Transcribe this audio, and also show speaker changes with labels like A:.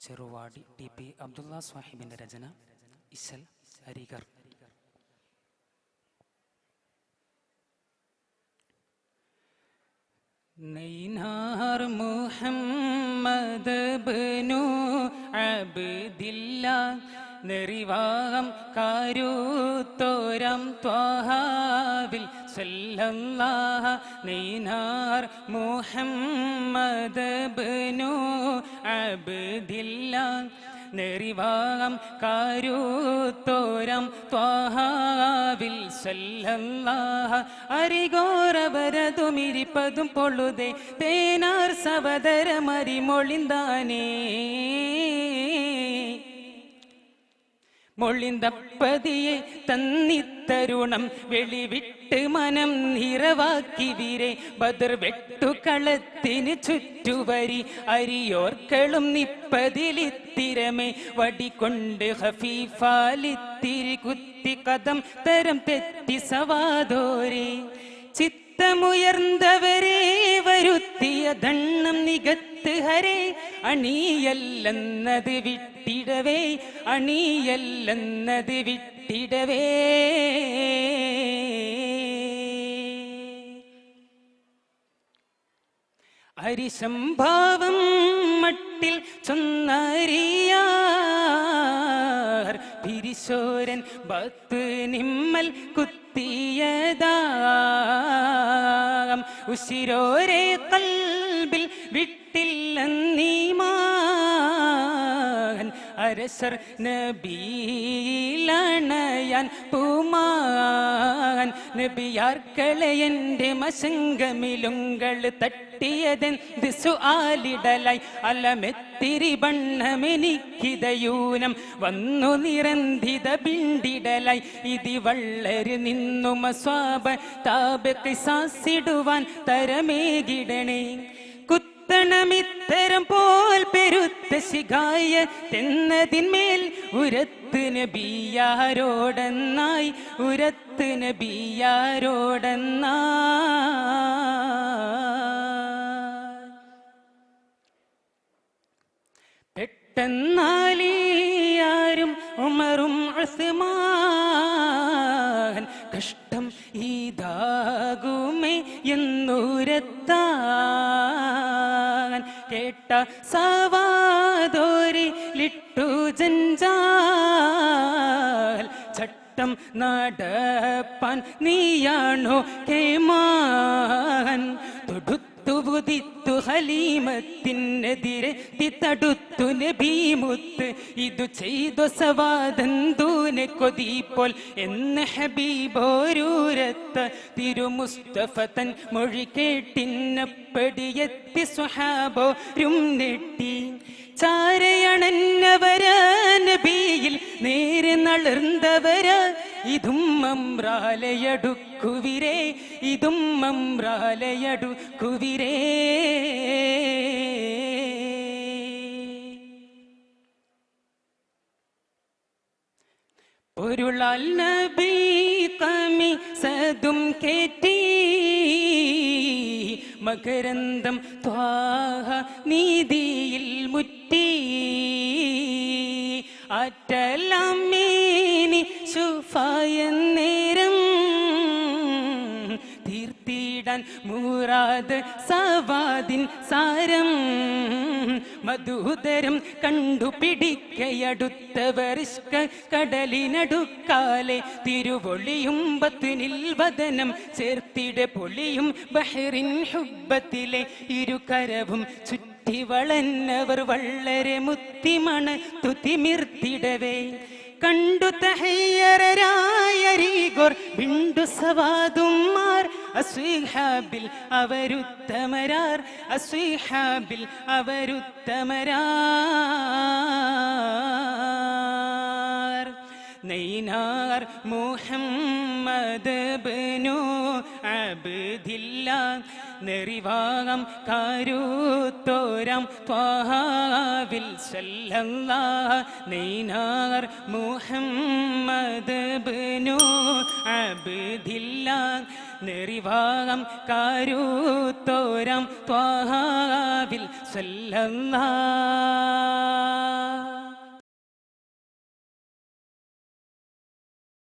A: Cheruvadi T P Abdulla സാഹിബിന്റെ രചന ഇശൽ അരികർ നൈനാർ മുഹമ്മദ് ബനു അബ്ദില്ല നെറിവാഹം കാരൂത്തോരം ത്വാഹാവിൽ സല്ലല്ലാഹ നൈനാർ മുഹമ്മദ് ബനു അബ്ദില്ല. നെറിവാം കാരൂത്തോരം ത്വാഹാവിൽ സല്ലല്ലാഹ അരികോറവരതുമിരിപ്പതും പൊള്ളുതേ. തേനാർ സവതര മരിമൊളിന്താനേ മൊളിന്തപ്പതിയെ തന്നിത്തരുണം വെളിവിട്ട് മനം നിറവാക്കി വീരെ. ബദർ വെട്ടുകളത്തിന് ചുറ്റുവരി. അരിയോർക്കളും നിപ്പതിലിത്തിരമേ. വടികൊണ്ട് ഹഫീഫാലിത്തിരി കുത്തി കഥം തരം തെറ്റി സവാദോരെ. ചിത്തമുയർന്നവരെ വരുത്തിയ ദണ്ണം നികത്ത് ഹരേ അണിയല്ലെന്നത് വിട്ടിടവേ അണിയല്ലെന്നത് വിട്ടിടവേ. അരിസംഭാവം മട്ടിൽ ചൊന്നറിയാർ പിരിശോരൻ ഭക്ത് നിമ്മൽ കുത്തിയതാം. ഉശിരോരെ കൽബിൽ വിട്ടില്ലെന്നീമാൻ. അരസർ നബീലണയാൻ പൂമാൻ. നബിയാർക്കളെ എന്റെ മശങ്കമിലുങ്കൾ തട്ടിയതെന്ത് സുആലിടലായി അലമെത്തിരി ബണ്ണമെനിക്കിതയൂനം വന്നു നിരന്തിത ബിണ്ടിടലായി. ഇതി വള്ളര് നിന്നു മസ്വാബ താപ തരമേകിടണേ. കുത്തണമിത്തരം പോൽ പെരുത്ത ശിഖായ തെന്നതിന്മേൽ ഉരത്ത് നബിയാരോടെന്നായി ഉരത്ത് നബിയാരോടെന്നായി. പെട്ടെന്നാലിയാരും ഉമറും അസ്മാൻ കഷ്ടം ഇതാകുമേ എന്നൂരത്താൻ കേട്ട സവാദോരി ലിട്ടു ജഞ്ചാൽ. ചട്ടം നടപ്പാൻ നീയാണോ കേമാൻ തൊടുത്തു തുബുദിത്തു ഹലീമത്തിനെതിരെ തിത്തടുത്തു നബീമുത്ത്. ഇതു ചെയ്തു സവാദന്തൂനെ കൊതിപ്പോൾ എന്ന് ഹബീബോരൂരത്ത്. തിരുമുസ്തഫ തൻ മൊഴി കേട്ടിന്നപ്പടിയെത്തി സ്വഹാബോരും നെട്ടി. ചാരയണന്നവര നബിയിൽ നേരെ നളർന്നവര ഇതും മമ്രാലയടുക്കുവിരേ ഇതും മമ്രാലയടുക്കുവിരേ പൊരുളാൽ നബി കമി സതും കേട്ടി മകരന്തം ത്വാഹ നീതിയിൽ മുറ്റി. അറ്റലമ്മീനി മൂറാത് സവാദിൻ സാരം. മധുതരം കണ്ടുപിടിക്കയടുത്തവർ കടലിനടുക്കാലെ തിരുവൊളിയും ബത്തിനിൽ വദനം ചേർത്തിട പൊളിയും ബഹറിൻ ഹുബത്തിലെ ഇരുകരവും ചുറ്റി വളന്നവർ വള്ളരെ മുത്തിമണ തുതിമിർത്തിടവേ. കണ്ടു തഹയ്യരായരീഗോർ വിണ്ടു സവാദുമാർ അസ്വീഹാബിൽ അവരുത്തമരാർ അസ്വീഹാബിൽ അവരുത്തമരാർ. നൈനാർ മുഹമ്മദ് ബനു അബ്ദില്ല നെറിവാകം കാരൂത്തോരം ത്വാഹാവിൽ സല്ലല്ലാ നൈനാർ മുഹമ്മദ് ബനു അബ്ദില്ല നെറിവാഗം കാരൂത്തോരം ത്വാഹാവിൽ സല്ലല്ലാ